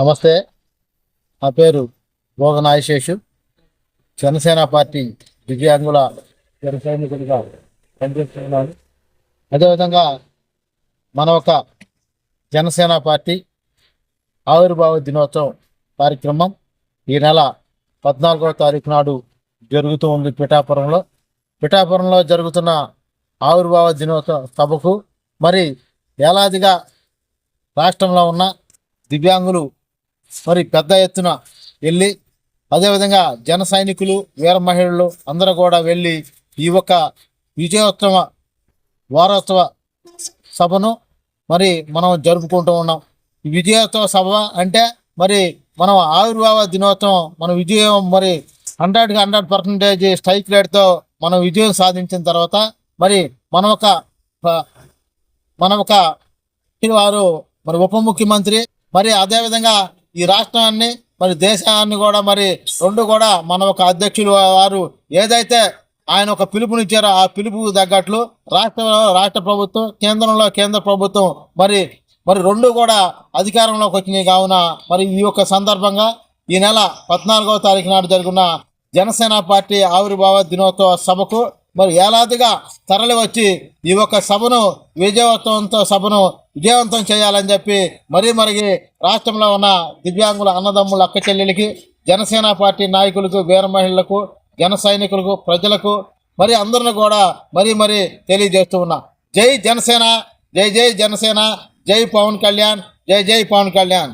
నమస్తే. నా పేరు భోగనాయశేషు జనసేన పార్టీ దివ్యాంగుల జనసైనికుడిగా పనిచేస్తున్నాను. అదేవిధంగా మన ఒక జనసేన పార్టీ ఆవిర్భావ దినోత్సవం కార్యక్రమం ఈ నెల పద్నాలుగవ తారీఖు నాడు జరుగుతూ ఉంది పిఠాపురంలో. పిఠాపురంలో జరుగుతున్న ఆవిర్భావ దినోత్సవ సభకు మరి ఏలాదిగా రాష్ట్రంలో ఉన్న దివ్యాంగులు మరి పెద్ద ఎత్తున వెళ్ళి అదేవిధంగా జన సైనికులు వీర మహిళలు అందరూ కూడా వెళ్ళి ఈ యొక్క విజయోత్సవ వారోత్సవ సభను మరి మనం జరుపుకుంటూ ఉన్నాం. విజయోత్సవ సభ అంటే మరి మనం ఆవిర్భావ దినోత్సవం మన విజయం మరి హండ్రెడ్కి హండ్రెడ్ పర్సెంటేజ్ స్ట్రైక్ రేట్తో మనం విజయం సాధించిన తర్వాత మరి మనం ఒక మన ఒక వారు మరి ఉప ముఖ్యమంత్రి మరి అదేవిధంగా ఈ రాష్ట్రాన్ని మరి దేశాన్ని కూడా మరి రెండు కూడా మన ఒక అధ్యక్షులు వారు ఏదైతే ఆయన ఒక పిలుపునిచ్చారో ఆ పిలుపు తగ్గట్లు రాష్ట్రంలో రాష్ట్ర ప్రభుత్వం కేంద్రంలో కేంద్ర ప్రభుత్వం మరి మరి రెండు కూడా అధికారంలోకి వచ్చినాయి. కావున మరి ఈ యొక్క సందర్భంగా ఈ నెల పద్నాలుగవ తారీఖు నాడు జరిగిన జనసేన పార్టీ ఆవిర్భావ దినోత్సవ సభకు మరి ఏలాదిగా తరలి వచ్చి ఈ యొక్క సభను విజయవంతంతో సభను విజయవంతం చేయాలని చెప్పి మరీ మరిగి రాష్ట్రంలో ఉన్న దివ్యాంగుల అన్నదమ్ముల అక్క చెల్లెలకి జనసేన పార్టీ నాయకులకు వీర మహిళలకు జన సైనికులకు ప్రజలకు మరి అందరిని కూడా మరీ మరీ తెలియజేస్తూ ఉన్నా. జై జనసేన జై జై జనసేన జై పవన్ కళ్యాణ్ జై జై పవన్ కళ్యాణ్.